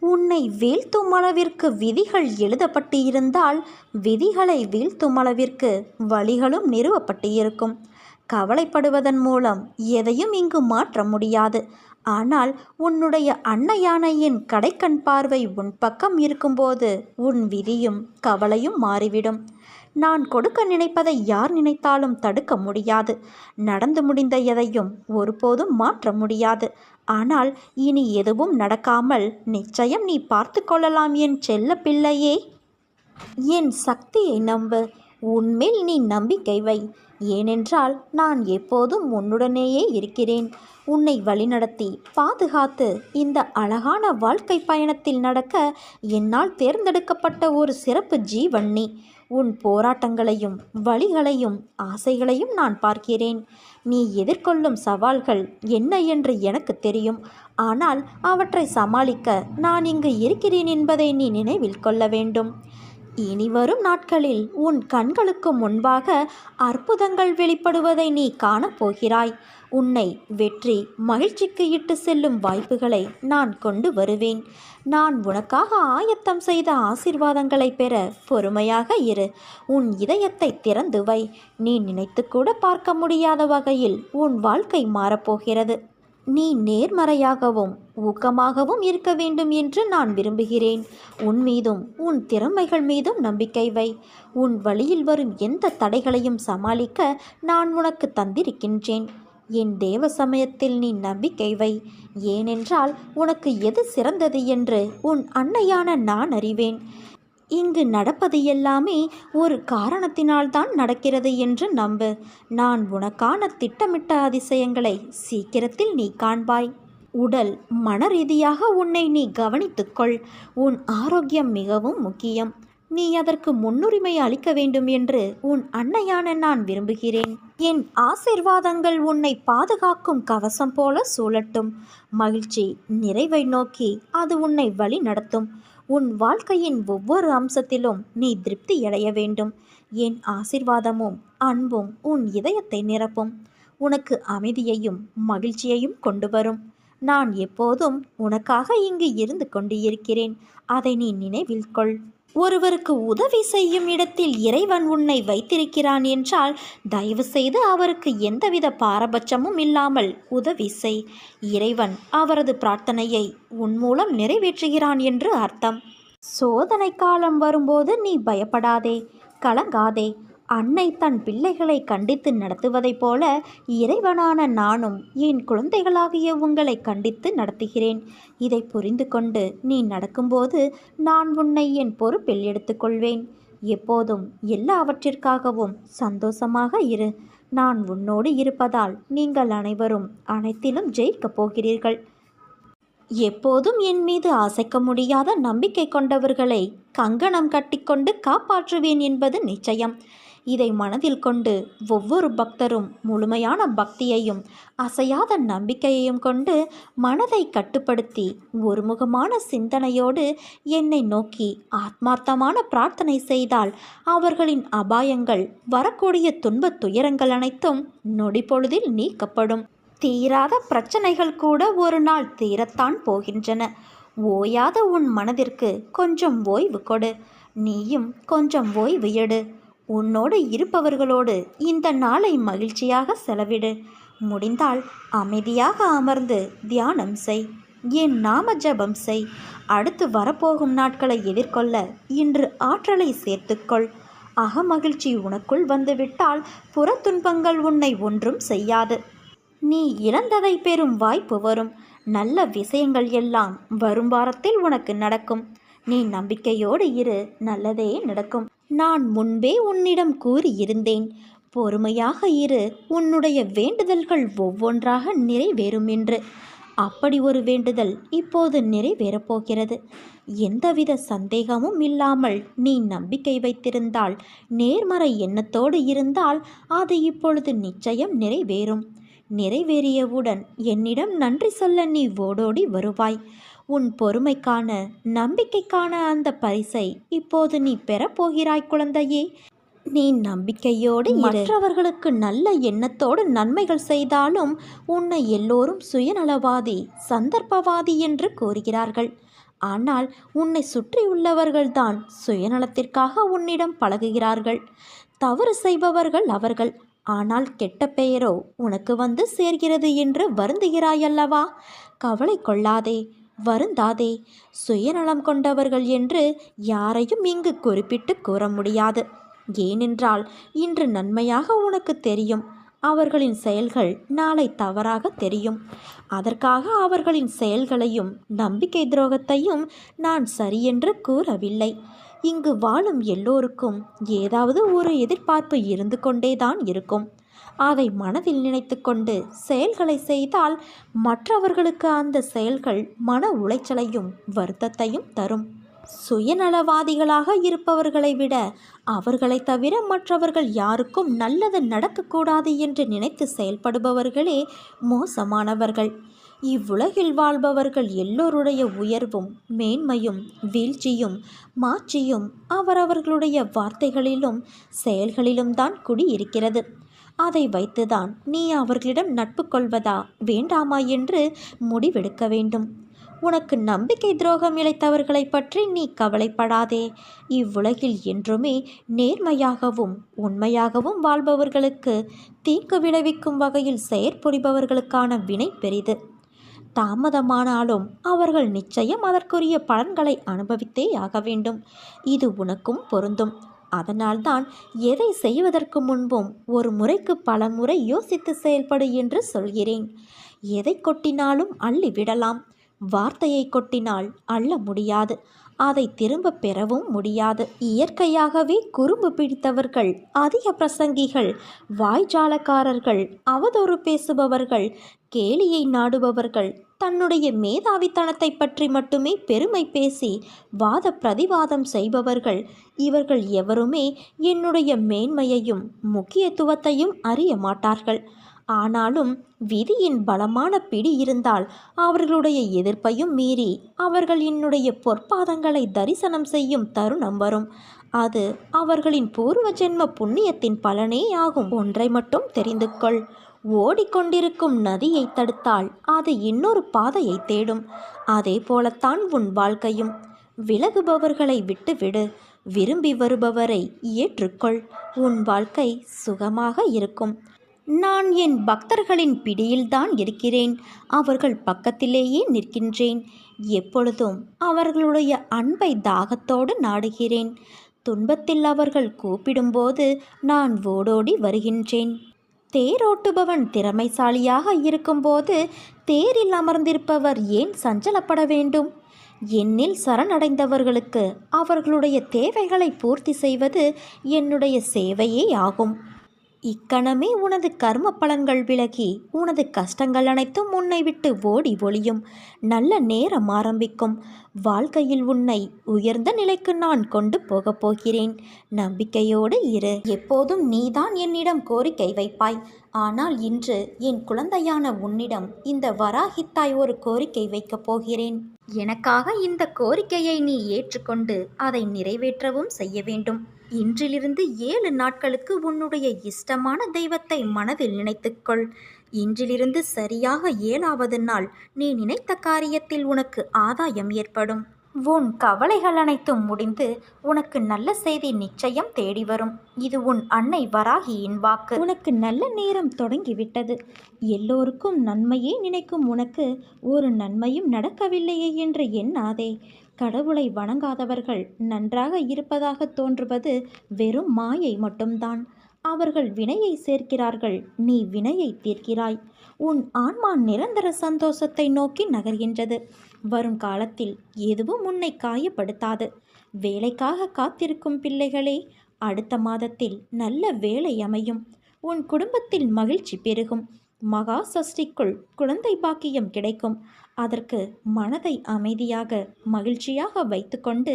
உன்னை வீழ்த்தும் அளவிற்கு விதிகள் எழுதப்பட்டு இருந்தால் விதிகளை வீழ்த்தும் அளவிற்கு வழிகளும் நிறுவப்பட்டு இருக்கும் கவலைப்படுவதன் மூலம் எதையும் இங்கு மாற்ற முடியாது. ஆனால் உன்னுடைய அன்னையான என் கடைக்கண் பார்வை உன் பக்கம் இருக்கும்போது உன் விதியும் கவலையும் மாறிவிடும். நான் கொடுக்க நினைப்பதை யார் நினைத்தாலும் தடுக்க முடியாது. நடந்து முடிந்த எதையும் ஒருபோதும் மாற்ற முடியாது. ஆனால் இனி எதுவும் நடக்காமல் நிச்சயம் நீ பார்த்து கொள்ளலாம் என் செல்ல பிள்ளையே. என் சக்தியை நம்பு. உன்மேல் நீ நம்பிக்கை வை. ஏனென்றால் நான் எப்போதும் உன்னுடனேயே இருக்கிறேன். உன்னை வழிநடத்தி பாதுகாத்து இந்த அழகான வாழ்க்கை பயணத்தில் நடக்க என்னால் தேர்ந்தெடுக்கப்பட்ட ஒரு சிறப்பு ஜீவன் நீ. உன் போராட்டங்களையும் வழிகளையும் ஆசைகளையும் நான் பார்க்கிறேன். நீ எதிர்கொள்ளும் சவால்கள் என்ன என்று எனக்கு தெரியும். ஆனால் அவற்றை சமாளிக்க நான் இங்கு இருக்கிறேன் என்பதை நீ நினைவில் கொள்ள வேண்டும். இனி வரும் நாட்களில் உன் கண்களுக்கு முன்பாக அற்புதங்கள் வெளிப்படுவதை நீ காணப்போகிறாய். உன்னை வெற்றி மகிழ்ச்சிக்கு இட்டு செல்லும் வாய்ப்புகளை நான் கொண்டு வருவேன். நான் உனக்காக ஆயத்தம் செய்த ஆசிர்வாதங்களை பெற பொறுமையாக இரு. உன் இதயத்தை திறந்து வை. நீ நினைத்து கூட பார்க்க முடியாத வகையில் உன் வாழ்க்கை மாறப்போகிறது. நீ நேர்மறையாகவும் ஊக்கமாகவும் இருக்க வேண்டும் என்று நான் விரும்புகிறேன். உன் மீதும் உன் திறமைகள் மீதும் நம்பிக்கை வை. உன் வழியில் வரும் எந்த தடைகளையும் சமாளிக்க நான் உனக்கு தந்திருக்கின்றேன். என் தேவ சமயத்தில் நீ நம்பிக்கை வை. ஏனென்றால் உனக்கு எது சிறந்தது என்று உன் அன்னையான நான் அறிவேன். இங்கு நடப்பது எல்லாமே ஒரு காரணத்தினால்தான் நடக்கிறது என்று நம்பு. நான் உனக்கான திட்டமிட்ட அதிசயங்களை சீக்கிரத்தில் நீ காண்பாய். உடல் மன ரீதியாக உன்னை நீ கவனித்துக்கொள். உன் ஆரோக்கியம் மிகவும் முக்கியம். நீ அதற்கு முன்னுரிமை அளிக்க வேண்டும் என்று உன் அன்னையான நான் விரும்புகிறேன். என் ஆசிர்வாதங்கள் உன்னை பாதுகாக்கும் கவசம் போல சூழட்டும். மகிழ்ச்சி நிறைவை நோக்கி அது உன்னை வழி நடத்தும். உன் வாழ்க்கையின் ஒவ்வொரு அம்சத்திலும் நீ திருப்தி அடைய வேண்டும். என் ஆசிர்வாதமும் அன்பும் உன் இதயத்தை நிரப்பும். உனக்கு அமைதியையும் மகிழ்ச்சியையும் கொண்டு வரும். நான் எப்போதும் உனக்காக இங்கு இருந்து கொண்டு இருக்கிறேன் அதை நீ நினைவில் கொள். ஒருவருக்கு உதவி செய்யும் இடத்தில் இறைவன் உன்னை வைத்திருக்கிறான் என்றால் தயவு செய்து அவருக்கு எந்தவித பாரபட்சமும் இல்லாமல் உதவி செய். இறைவன் அவரது பிரார்த்தனையை உன் மூலம் நிறைவேற்றுகிறான் என்று அர்த்தம். சோதனை காலம் வரும்போது நீ பயப்படாதே கலங்காதே. அன்னை தன் பிள்ளைகளை கண்டித்து நடத்துவதைப் போல இறைவனான நானும் என் குழந்தைகளாகிய உங்களை கண்டித்து நடத்துகிறேன். இதை புரிந்து கொண்டு நீ நடக்கும்போது நான் உன்னை என் பொறுப்பில் எடுத்துக்கொள்வேன். எப்போதும் எல்லாவற்றிற்காகவும் சந்தோஷமாக இரு. நான் உன்னோடு இருப்பதால் நீங்கள் அனைவரும் அனைத்திலும் ஜெயிக்கப் போகிறீர்கள். எப்போதும் என் மீது அசைக்க முடியாத நம்பிக்கை கொண்டவர்களை கங்கணம் கட்டிக்கொண்டு காப்பாற்றுவேன் என்பது நிச்சயம். இதை மனதில் கொண்டு ஒவ்வொரு பக்தரும் முழுமையான பக்தியையும் அசையாத நம்பிக்கையையும் கொண்டு மனதை கட்டுப்படுத்தி ஒருமுகமான சிந்தனையோடு என்னை நோக்கி ஆத்மார்த்தமான பிரார்த்தனை செய்தால் அவர்களின் அபாயங்கள் வரக்கூடிய துன்பத் துயரங்கள் அனைத்தும் நொடிப்பொழுதில் நீக்கப்படும். தீராத பிரச்சனைகள் கூட ஒரு நாள் தீரத்தான் போகின்றன. ஓயாத உன் மனதிற்கு கொஞ்சம் ஓய்வு கொடு. நீயும் கொஞ்சம் ஓய்வு எடு. உன்னோடு இருப்பவர்களோடு இந்த நாளை மகிழ்ச்சியாக செலவிடு. முடிந்தால் அமைதியாக அமர்ந்து தியானம் செய். என் நாம ஜபம் செய். அடுத்து வரப்போகும் நாட்களை எதிர்கொள்ள இன்று ஆற்றலை சேர்த்துக்கொள். அகமகிழ்ச்சி உனக்குள் வந்துவிட்டால் புற துன்பங்கள் உன்னை ஒன்றும் செய்யாது. நீ இழந்ததை பெறும் வாய்ப்பு வரும். நல்ல விஷயங்கள் எல்லாம் வரும் வாரத்தில் உனக்கு நடக்கும். நீ நம்பிக்கையோடு இரு. நல்லதே நடக்கும். நான் முன்பே உன்னிடம் கூறியிருந்தேன். பொறுமையாக இரு உன்னுடைய வேண்டுதல்கள் ஒவ்வொன்றாக நிறைவேறும் என்று. அப்படி ஒரு வேண்டுதல் இப்போது நிறைவேறப் போகிறது. எந்தவித சந்தேகமும் இல்லாமல் நீ நம்பிக்கை வைத்திருந்தால் நேர்மறை எண்ணத்தோடு இருந்தால் அது இப்பொழுது நிச்சயம் நிறைவேறும். நிறைவேறியவுடன் என்னிடம் நன்றி சொல்ல நீ ஓடோடி வருவாய். உன் பொறுமைக்கான நம்பிக்கைக்கான அந்த பரிசை இப்போது நீ பெறப்போகிறாய் குழந்தையே. நீ நம்பிக்கையோடு மற்றவர்களுக்கு நல்ல எண்ணத்தோடு நன்மைகள் செய்தாலும் உன்னை எல்லோரும் சுயநலவாதி சந்தர்ப்பவாதி என்று கூறுகிறார்கள். ஆனால் உன்னை சுற்றியுள்ளவர்கள்தான் சுயநலத்திற்காக உன்னிடம் பழகுகிறார்கள். தவறு செய்பவர்கள் அவர்கள். ஆனால் கெட்ட பெயரோ உனக்கு வந்து சேர்கிறது என்று வருந்துகிறாயல்லவா கவலை கொள்ளாதே. வருந்தாதே. சுயநலம் கொண்டவர்கள் என்று யாரையும் இங்கு குறிப்பிட்டு கூற முடியாது. ஏனென்றால் இன்று நன்மையாக உனக்கு தெரியும். அவர்களின் செயல்கள் நாளை தவறாக தெரியும். அதற்காக அவர்களின் செயல்களையும் நம்பிக்கை துரோகத்தையும் நான் சரியென்று கூறவில்லை. இங்கு வாழும் எல்லோருக்கும் ஏதாவது ஒரு எதிர்பார்ப்பு இருந்து கொண்டேதான் இருக்கும். அதை மனதில் நினைத்து கொண்டு செயல்களை செய்தால் மற்றவர்களுக்கு அந்த செயல்கள் மன உளைச்சலையும் வருத்தத்தையும் தரும். சுயநலவாதிகளாக இருப்பவர்களை விட அவர்களை தவிர மற்றவர்கள் யாருக்கும் நல்லது நடக்கக்கூடாது என்று நினைத்து செயல்படுபவர்களே மோசமானவர்கள். இவ்வுலகில் வாழ்பவர்கள் எல்லோருடைய உயர்வும் மேன்மையும் வீழ்ச்சியும் மாட்சியும் அவரவர்களுடைய வார்த்தைகளிலும் செயல்களிலும் தான் குடியிருக்கிறது. அதை வைத்துதான் நீ அவர்களிடம் நட்பு கொள்வதா? வேண்டாமா என்று முடிவெடுக்க வேண்டும். உனக்கு நம்பிக்கை துரோகம் இழைத்தவர்களை பற்றி நீ கவலைப்படாதே. இவ்வுலகில் என்றுமே நேர்மையாகவும் உண்மையாகவும் வாழ்பவர்களுக்கு தீங்கு விளைவிக்கும் வகையில் செயற்புரிபவர்களுக்கான வினை பெரிது. தாமதமானாலும் அவர்கள் நிச்சயம் அதற்குரிய பலன்களை அனுபவித்தே ஆக வேண்டும். இது உனக்கும் பொருந்தும். அதனால்தான் எதை செய்வதற்கு முன்பும் ஒரு முறைக்கு பல முறை யோசித்து செயல்படு என்று சொல்கிறேன். எதை கொட்டினாலும் அள்ளி விடலாம். வார்த்தையை கொட்டினால் அள்ள முடியாது. அதை திரும்ப பெறவும் முடியாது. இயற்கையாகவே குறும்பு பிடித்தவர்கள் அதிக பிரசங்கிகள் வாய்ஜாலக்காரர்கள் அவதூறு பேசுபவர்கள் கேலியை நாடுபவர்கள் தன்னுடைய மேதாவித்தனத்தை பற்றி மட்டுமே பெருமை பேசி வாத பிரதிவாதம் செய்பவர்கள் இவர்கள் எவருமே என்னுடைய மேன்மையையும் முக்கியத்துவத்தையும் அறிய மாட்டார்கள். ஆனாலும் விதியின் பலமான பிடி இருந்தால் அவர்களுடைய எதிர்ப்பையும் மீறி அவர்கள் என்னுடைய பொற்பாதங்களை தரிசனம் செய்யும் தருணம் வரும். அது அவர்களின் பூர்வ ஜென்ம புண்ணியத்தின் பலனே ஆகும். ஒன்றை மட்டும் தெரிந்து கொள். ஓடிக்கொண்டிருக்கும் நதியை தடுத்தால் அது இன்னொரு பாதையை தேடும். அதே போலத்தான் உன் வாழ்க்கையும். விலகுபவர்களை விட்டுவிடு. விரும்பி வருபவரை ஏற்றுக்கொள். உன் வாழ்க்கை சுகமாக இருக்கும். நான் என் பக்தர்களின் பிடியில்தான் இருக்கிறேன். அவர்கள் பக்கத்திலேயே நிற்கின்றேன். எப்பொழுதும் அவர்களுடைய அன்பை தாகத்தோடு நாடுகிறேன். துன்பத்தில் அவர்கள் கூப்பிடும்போது நான் ஓடோடி வருகின்றேன். தேரோட்டுபவன் திறமைசாலியாக இருக்கும்போது தேரில் அமர்ந்திருப்பவர் ஏன் சஞ்சலப்பட வேண்டும்? என்னில் சரணடைந்தவர்களுக்கு அவர்களுடைய தேவைகளை பூர்த்தி செய்வது என்னுடைய சேவையே ஆகும். இக்கணமே உனது கர்ம பலன்கள் விலகி உனது கஷ்டங்கள் அனைத்தும் உன்னை விட்டு ஓடி ஒளியும். நல்ல நேரம் ஆரம்பிக்கும். வாழ்க்கையில் உன்னை உயர்ந்த நிலைக்கு நான் கொண்டு போகப் போகிறேன். நம்பிக்கையோடு இரு. எப்போதும் நீதான் என்னிடம் கோரிக்கை வைப்பாய். ஆனால் இன்று என் குழந்தையான உன்னிடம் இந்த வராகித்தாய் ஒரு கோரிக்கை வைக்கப் போகிறேன். எனக்காக இந்த கோரிக்கையை நீ ஏற்றுக்கொண்டு அதை நிறைவேற்றவும் செய்ய வேண்டும். இன்றிலிருந்து ஏழு நாட்களுக்கு உன்னுடைய இஷ்டமான தெய்வத்தை மனதில் நினைத்துக்கொள். இன்றிலிருந்து சரியாக ஏழாவது நாள் நீ நினைத்த காரியத்தில் உனக்கு ஆதாயம் ஏற்படும். உன் கவலைகள் அனைத்தும் முடிந்து உனக்கு நல்ல செய்தி நிச்சயம் தேடி வரும். இது உன் அன்னை வராகியின் வாக்கு. உனக்கு நல்ல நேரம் தொடங்கிவிட்டது. எல்லோருக்கும் நன்மையே நினைக்கும் உனக்கு ஒரு நன்மையும் நடக்கவில்லையே என்று எண்ணாதே. கடவுளை வணங்காதவர்கள் நன்றாக இருப்பதாக தோன்றுவது வெறும் மாயை மட்டும்தான். அவர்கள் வினையை சேர்க்கிறார்கள் நீ வினையை தீர்க்கிறாய். உன் ஆன்மா நிரந்தர சந்தோஷத்தை நோக்கி நகர்கின்றது. வரும் காலத்தில் எதுவும் உன்னை காயப்படுத்தாது. வேலைக்காக காத்திருக்கும் பிள்ளைகளே அடுத்த மாதத்தில் நல்ல வேலை அமையும். உன் குடும்பத்தில் மகிழ்ச்சி பெருகும். மகா சஷ்டிக்குள் குழந்தை பாக்கியம் கிடைக்கும். அதற்கு மனதை அமைதியாக மகிழ்ச்சியாக வைத்துக்கொண்டு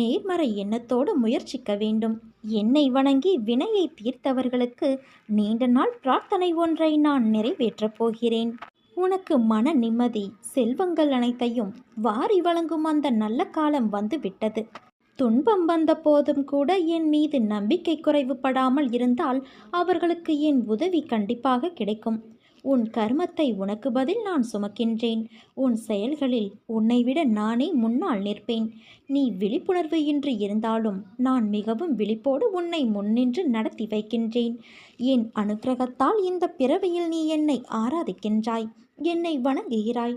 நேர்மறை எண்ணத்தோடு முயற்சிக்க வேண்டும். என்னை வணங்கி வினையை தீர்த்தவர்களுக்கு நீண்ட நாள் பிரார்த்தனை ஒன்றை நான் நிறைவேற்றப் போகிறேன். உனக்கு மன நிம்மதி செல்வங்கள் அனைத்தையும் வாரி வழங்கும் அந்த நல்ல காலம் வந்து விட்டது துன்பம் வந்த போதும் கூட என் மீது நம்பிக்கை குறைவுபடாமல் இருந்தால் அவர்களுக்கு என் உதவி கண்டிப்பாக கிடைக்கும். உன் கர்மத்தை உனக்கு பதில் நான் சுமக்கின்றேன். உன் செயல்களில் உன்னை விட நானே முன்னால் நிற்பேன். நீ விழிப்புணர்வு இன்றி இருந்தாலும் நான் மிகவும் விழிப்போடு உன்னை முன்னின்று நடத்தி வைக்கின்றேன். என் அனுக்கிரகத்தால் இந்த பிறவியில் நீ என்னை ஆராதிக்கின்றாய். என்னை வணங்குகிறாய்.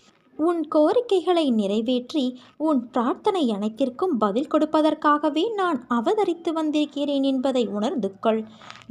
உன் கோரிக்கைகளை நிறைவேற்றி உன் பிரார்த்தனை அனைத்திற்கும் பதில் கொடுப்பதற்காகவே நான் அவதரித்து வந்திருக்கிறேன் என்பதை உணர்ந்து கொள்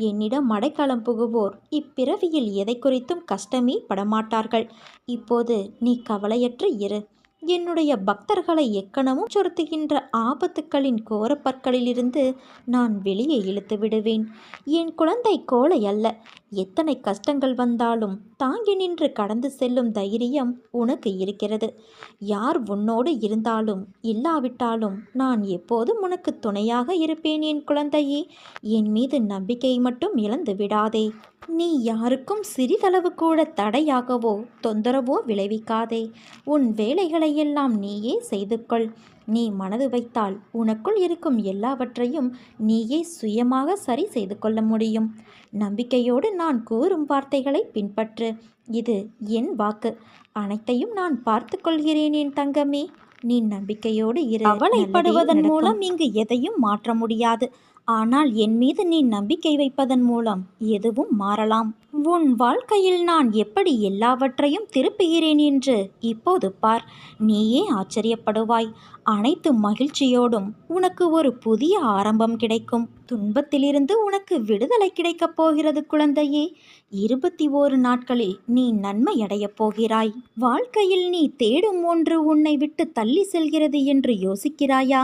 என்னிடம் அடைக்கலம் புகுவோர் இப்பிறவியில் எதை குறித்தும் கஷ்டமே படமாட்டார்கள். இப்போது நீ கவலையற்று இரு. என்னுடைய பக்தர்களை எக்கணமும் சொருத்துகின்ற ஆபத்துக்களின் கோரப்பற்களிலிருந்து நான் வெளியே இழுத்து விடுவேன். என் குழந்தை கோலை அல்ல. எத்தனை கஷ்டங்கள் வந்தாலும் தாங்கி நின்று கடந்து செல்லும் தைரியம் உனக்கு இருக்கிறது. யார் உன்னோடு இருந்தாலும் இல்லாவிட்டாலும் நான் எப்போதும் உனக்கு துணையாக இருப்பேன் என் குழந்தையே. என் மீது நம்பிக்கை மட்டும் இழந்து விடாதே. நீ யாருக்கும் சிறிதளவு கூட தடையாகவோ தொந்தரவோ விளைவிக்காதே. உன் வேலைகளையெல்லாம் நீயே செய்து கொள் நீ மனது வைத்தால் உனக்குள் இருக்கும் எல்லாவற்றையும் நீயே சுயமாக சரி செய்து கொள்ள முடியும். நம்பிக்கையோடு நான் கூறும் வார்த்தைகளை பின்பற்று. இது என் வாக்கு. அனைத்தையும் நான் பார்த்து கொள்கிறேன் என் தங்கமே. நீ நம்பிக்கையோடு இரு. கவலைப்படுவதன் மூலம் இங்கு எதையும் மாற்ற முடியாது. ஆனால் என் மீது நீ நம்பிக்கை வைப்பதன் மூலம் எதுவும் மாறலாம். உன் வாழ்க்கையில் நான் எப்படி எல்லாவற்றையும் திருப்புகிறேன் என்று இப்போது பார். நீயே ஆச்சரியப்படுவாய். அனைத்து மகிழ்ச்சியோடும் உனக்கு ஒரு புதிய ஆரம்பம் கிடைக்கும். துன்பத்திலிருந்து உனக்கு விடுதலை கிடைக்கப் போகிறது குழந்தையே. இருபத்தி ஓரு நாட்களில் நீ நன்மை அடையப் போகிறாய். வாழ்க்கையில் நீ தேடும் ஒன்று உன்னை விட்டு தள்ளி செல்கிறது என்று யோசிக்கிறாயா?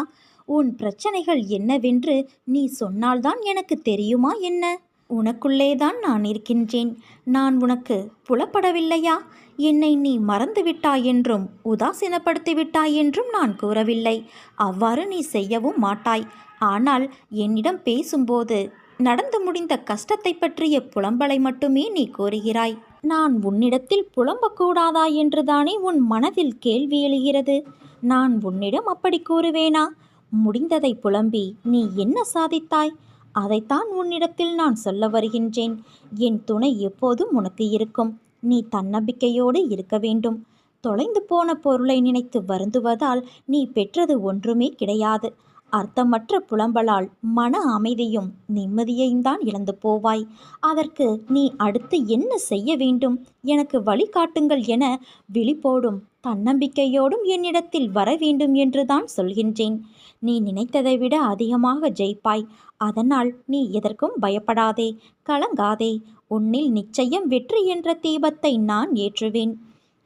உன் பிரச்சனைகள் என்னவென்று நீ சொன்னால்தான் எனக்கு தெரியுமா என்ன? உனக்குள்ளேதான் நான் இருக்கின்றேன். நான் உனக்கு புலப்படவில்லையா? என்னை நீ மறந்துவிட்டாய் என்றும் உதாசீனப்படுத்தி விட்டாய் என்றும் நான் கூறவில்லை. அவ்வாறு நீ செய்யவும் மாட்டாய். ஆனால் என்னிடம் பேசும்போது நடந்து முடிந்த கஷ்டத்தை பற்றிய புலம்பலை மட்டுமே நீ கூறுகிறாய். நான் உன்னிடத்தில் புலம்பக்கூடாதா என்றுதானே உன் மனதில் கேள்வி எழுகிறது. நான் உன்னிடம் அப்படி கூறுவேனா? முடிந்ததை புலம்பி நீ என்ன சாதித்தாய்? அதைத்தான் உன்னிடத்தில் நான் சொல்ல வருகின்றேன். என் துணை எப்போதும் உனக்கு இருக்கும். நீ தன்னம்பிக்கையோடு இருக்க வேண்டும். தொலைந்து போன பொருளை நினைத்து வருந்துவதால் நீ பெற்றது ஒன்றுமே கிடையாது. அர்த்தமற்ற புலம்பலால் மன அமைதியும் நிம்மதியையும் தான் இழந்து போவாய். அதற்கு நீ அடுத்து என்ன செய்ய வேண்டும்? எனக்கு வழிகாட்டுங்கள் என விழிப்போடும் தன்னம்பிக்கையோடும் என்னிடத்தில் வர வேண்டும் என்றுதான் சொல்கின்றேன். நீ நினைத்ததை விட அதிகமாக ஜெயிப்பாய். அதனால் நீ எதற்கும் பயப்படாதே. கலங்காதே. உன்னில் நிச்சயம் வெற்றி என்ற தீபத்தை நான் ஏற்றுவேன்.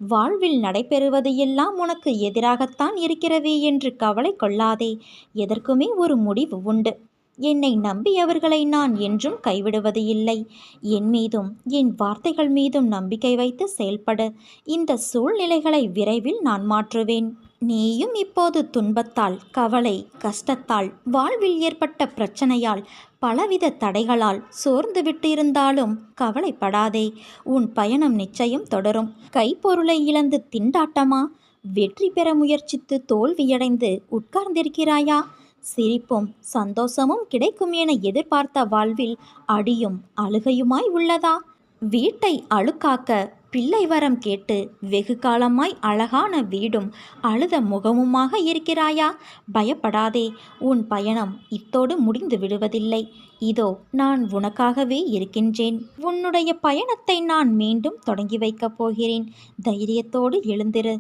வாழ்வில் நடைபெறுவது எல்லாம் உனக்கு எதிராகத்தான் இருக்கிறதே என்று கவலை கொள்ளாதே. எதற்குமே ஒரு முடிவு உண்டு. என்னை நம்பியவர்களை நான் என்றும் கைவிடுவது இல்லை. என் மீதும் என் வார்த்தைகள் மீதும் நம்பிக்கை வைத்து செயல்பட. இந்த சூழ்நிலைகளை விரைவில் நான் மாற்றுவேன். நீயும் இப்போது துன்பத்தால் கவலை கஷ்டத்தால் வாழ்வில் ஏற்பட்ட பிரச்சனையால் பலவித தடைகளால் சோர்ந்து விட்டிருந்தாலும் கவலைப்படாதே. உன் பயணம் நிச்சயம் தொடரும். கைப்பொருளை இழந்து திண்டாட்டமா? வெற்றி பெற முயற்சித்து தோல்வியடைந்து உட்கார்ந்திருக்கிறாயா? சிரிப்பும் சந்தோஷமும் கிடைக்கும் என எதிர்பார்த்த வாழ்வில் அடியும் அழுகையுமாய் உள்ளதா? வீட்டை அழுக்காக்க பிள்ளை வரம் கேட்டு வெகு காலமாய் அழகான வீடும் அழுத முகமுமாக இருக்கிறாயா? பயப்படாதே உன் பயணம் இத்தோடு முடிந்து விடுவதில்லை. இதோ நான் உனக்காகவே இருக்கின்றேன். உன்னுடைய பயணத்தை நான் மீண்டும் தொடங்கி வைக்கப் போகிறேன். தைரியத்தோடு எழுந்திரு.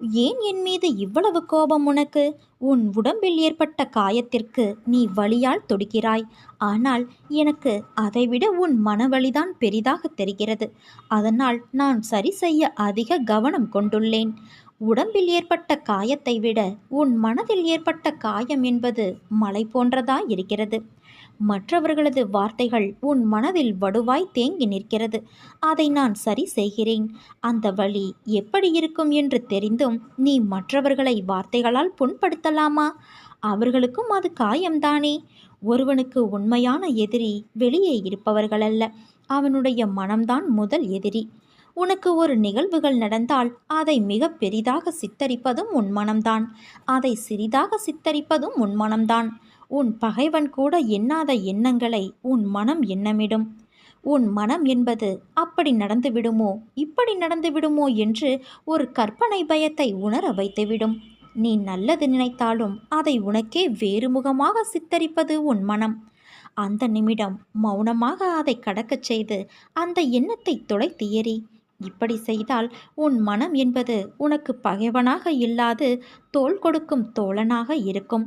ஏன் என் மீது இவ்வளவு கோபம் உனக்கு? உன் உடம்பில் ஏற்பட்ட காயத்திற்கு நீ வலியால் தொடுக்கிறாய். ஆனால் எனக்கு அதைவிட உன் மனவழிதான் பெரிதாக தெரிகிறது. அதனால் நான் சரி செய்ய அதிக கவனம் கொண்டுள்ளேன். உடம்பில் ஏற்பட்ட காயத்தை விட உன் மனதில் ஏற்பட்ட காயம் என்பது மலை போன்றதாய் இருக்கிறது மற்றவர்களது வார்த்தைகள் உன் மனதில் வடுவாய் தேங்கி நிற்கிறது. அதை நான் சரி செய்கிறேன். அந்த வழி எப்படி இருக்கும் என்று தெரிந்தும் நீ மற்றவர்களை வார்த்தைகளால் புண்படுத்தலாமா? அவர்களுக்கும் அது காயம்தானே. ஒருவனுக்கு உண்மையான எதிரி வெளியே இருப்பவர்கள் அல்ல அவனுடைய மனம்தான் முதல் எதிரி. உனக்கு ஒரு நிகழ்வுகள் நடந்தால் அதை மிக பெரிதாக சித்தரிப்பதும் உன் மனம்தான். அதை சிறிதாக சித்தரிப்பதும் உன் மனம்தான். உன் பகைவன் கூட எண்ணாத எண்ணங்களை உன் மனம் எண்ணமிடும். உன் மனம் என்பது அப்படி நடந்து விடுமோ இப்படி நடந்து விடுமோ என்று ஒரு கற்பனை பயத்தை உணர வைத்துவிடும். நீ நல்லது நினைத்தாலும் அதை உனக்கே வேறு முகமாக சித்தரிப்பது உன் மனம். அந்த நிமிடம் மௌனமாக அதை கடக்கச் செய்து அந்த எண்ணத்தை தொலைத்து எறி இப்படி செய்தால் உன் மனம் என்பது உனக்கு பகைவனாக இல்லாது தோள் கொடுக்கும் தோழனாக இருக்கும்.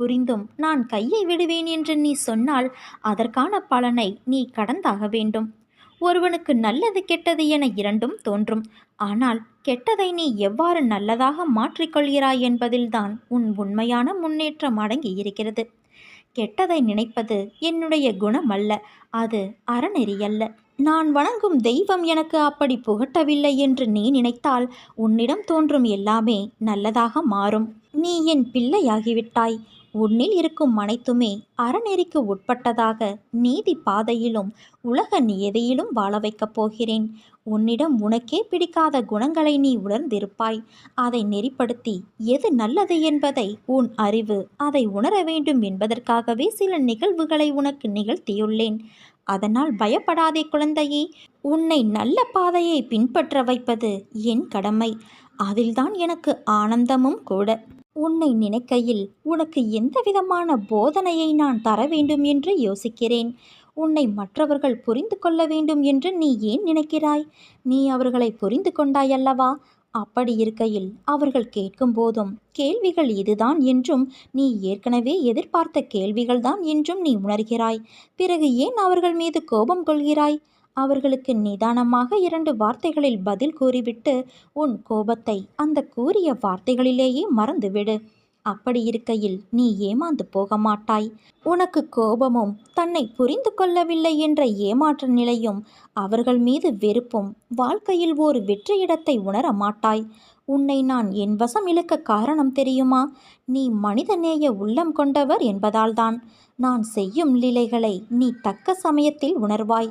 புரிந்தும். நான் கையை விடுவேன் என்று நீ சொன்னால் அதற்கான பலனை நீ கடந்தாக வேண்டும். ஒருவனுக்கு நல்லது கெட்டது என இரண்டும் தோன்றும். ஆனால் கெட்டதை நீ எவ்வாறு நல்லதாக மாற்றிக்கொள்கிறாய் என்பதில்தான் உன் உண்மையான முன்னேற்றம் அடங்கி இருக்கிறது கெட்டதை நினைப்பது என்னுடைய குணம் அல்ல அது அறநெறி அல்ல நான் வணங்கும் தெய்வம் எனக்கு அப்படி புகட்டவில்லை என்று நீ நினைத்தால் உன்னிடம் தோன்றும் எல்லாமே நல்லதாக மாறும். நீ என் பிள்ளையாகிவிட்டாய். உன்னில் இருக்கும் அனைத்துமே அறநெறிக்கு உட்பட்டதாக நீதி பாதையிலும் உலக நியதியிலும் வாழ வைக்கப் போகிறேன். உன்னிடம் உனக்கே பிடிக்காத குணங்களை நீ உணர்ந்திருப்பாய். அதை நெறிப்படுத்தி எது நல்லது என்பதை உன் அறிவு அதை உணர வேண்டும் என்பதற்காகவே சில நிகழ்வுகளை உனக்கு நிகழ்த்தியுள்ளேன். அதனால் பயப்படாதே குழந்தையே. உன்னை நல்ல பாதையை பின்பற்ற வைப்பது என் கடமை. அதில்தான் எனக்கு ஆனந்தமும் கூட. உன்னை நினைக்கையில் உனக்கு எந்த விதமான போதனையை நான் தர வேண்டும் என்று யோசிக்கிறேன். உன்னை மற்றவர்கள் புரிந்து கொள்ள வேண்டும் என்று நீ ஏன் நினைக்கிறாய்? நீ அவர்களை புரிந்து கொண்டாயல்லவா அப்படி இருக்கையில் அவர்கள் கேட்கும் போதும் கேள்விகள் இதுதான் என்றும் நீ ஏற்கனவே எதிர்பார்த்த கேள்விகள்தான் என்றும் நீ உணர்கிறாய். பிறகு ஏன் அவர்கள் மீது கோபம் கொள்கிறாய்? அவர்களுக்கு நிதானமாக இரண்டு வார்த்தைகளில் பதில் கூறிவிட்டு உன் கோபத்தை அந்த கூறிய வார்த்தைகளிலேயே மறந்துவிடு. அப்படி இருக்கையில் நீ ஏமாந்து போக மாட்டாய். உனக்கு கோபமும் தன்னை புரிந்து கொள்ளவில்லை என்ற ஏமாற்ற நிலையும் அவர்கள் மீது வெறுப்பும் வாழ்க்கையில் ஒரு வெற்றியிடத்தை உணர மாட்டாய். உன்னை நான் என் வசம் இழுக்க காரணம் தெரியுமா? நீ மனிதநேய உள்ளம் கொண்டவர் என்பதால்தான். நான் செய்யும் லீலைகளை நீ தக்க சமயத்தில் உணர்வாய்.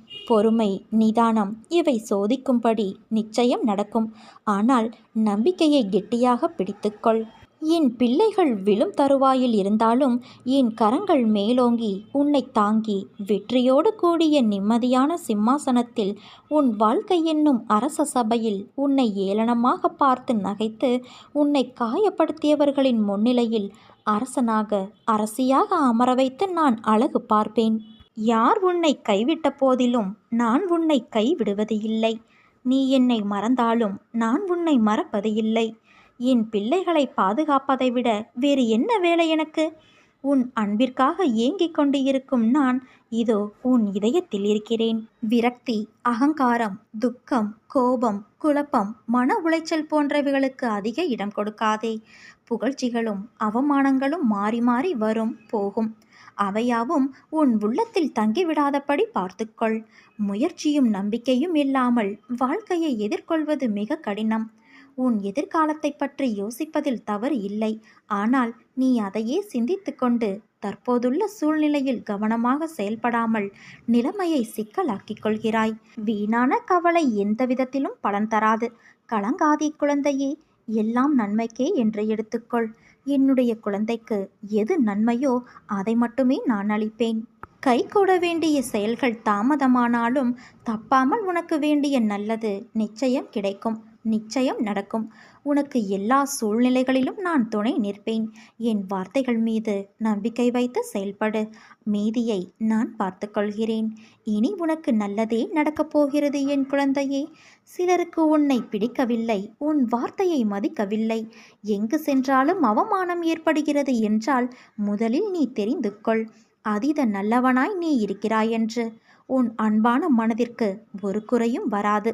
பொறுமை நிதானம் இவை சோதிக்கும்படி நிச்சயம் நடக்கும். ஆனால் நம்பிக்கையை கெட்டியாக பிடித்துக்கொள். என் பிள்ளைகள் விழும் தருவாயில் இருந்தாலும் என் கரங்கள் மேலோங்கி உன்னை தாங்கி வெற்றியோடு கூடிய நிம்மதியான சிம்மாசனத்தில் உன் வாழ்க்கை என்னும் அரச சபையில் உன்னை ஏளனமாக பார்த்து நகைத்து உன்னை காயப்படுத்தியவர்களின் முன்னிலையில் அரசனாக அரசியாக அமர வைத்து நான் அழகு பார்ப்பேன். யார் உன்னை கைவிட்ட போதிலும் நான் உன்னை கைவிடுவது இல்லை. நீ என்னை மறந்தாலும் நான் உன்னை மறப்பது இல்லை. என் பிள்ளைகளை பாதுகாப்பதை விட வேறு என்ன வேலை எனக்கு? உன் அன்பிற்காக ஏங்கிக் கொண்டு இருக்கும் நான் இதோ உன் இதயத்தில் இருக்கிறேன். விரக்தி அகங்காரம் துக்கம் கோபம் குழப்பம் மன உளைச்சல் போன்றவைகளுக்கு அதிக இடம் கொடுக்காதே. புகழ்ச்சிகளும் அவமானங்களும் மாறி மாறி வரும் போகும். அவையாவும் உன் உள்ளத்தில் தங்கிவிடாதபடி பார்த்துக்கொள். முயற்சியும் நம்பிக்கையும் இல்லாமல் வாழ்க்கையை எதிர்கொள்வது மிக கடினம். உன் எதிர்காலத்தை பற்றி யோசிப்பதில் தவறு இல்லை. ஆனால் நீ அதையே சிந்தித்து கொண்டு தற்போதுள்ள சூழ்நிலையில் கவனமாக செயல்படாமல் நிலைமையை சிக்கலாக்கிக் கொள்கிறாய். வீணான கவலை எந்த விதத்திலும் பலன் தராது. கலங்காதி குழந்தையே. எல்லாம் நன்மைக்கே என்று எடுத்துக்கொள். என்னுடைய குழந்தைக்கு எது நன்மையோ அதை மட்டுமே நான் அளிப்பேன். கை கூட வேண்டிய செயல்கள் தாமதமானாலும் தப்பாமல் உனக்கு வேண்டிய நல்லது நிச்சயம் கிடைக்கும். நிச்சயம் நடக்கும். உனக்கு எல்லா சூழ்நிலைகளிலும் நான் துணை நிற்பேன். என் வார்த்தைகள் மீது நம்பிக்கை வைத்து செயல்படு. மீதியை நான் பார்த்துக்கொள்கிறேன் இனி உனக்கு நல்லதே நடக்கப் போகிறது என் குழந்தையே. சிலருக்கு உன்னை பிடிக்கவில்லை உன் வார்த்தையை மதிக்கவில்லை. எங்கு சென்றாலும் அவமானம் ஏற்படுகிறது என்றால் முதலில் நீ தெரிந்து கொள். அதீத நல்லவனாய் நீ இருக்கிறாய் என்று உன் அன்பான மனதிற்கு ஒரு குறையும் வராது.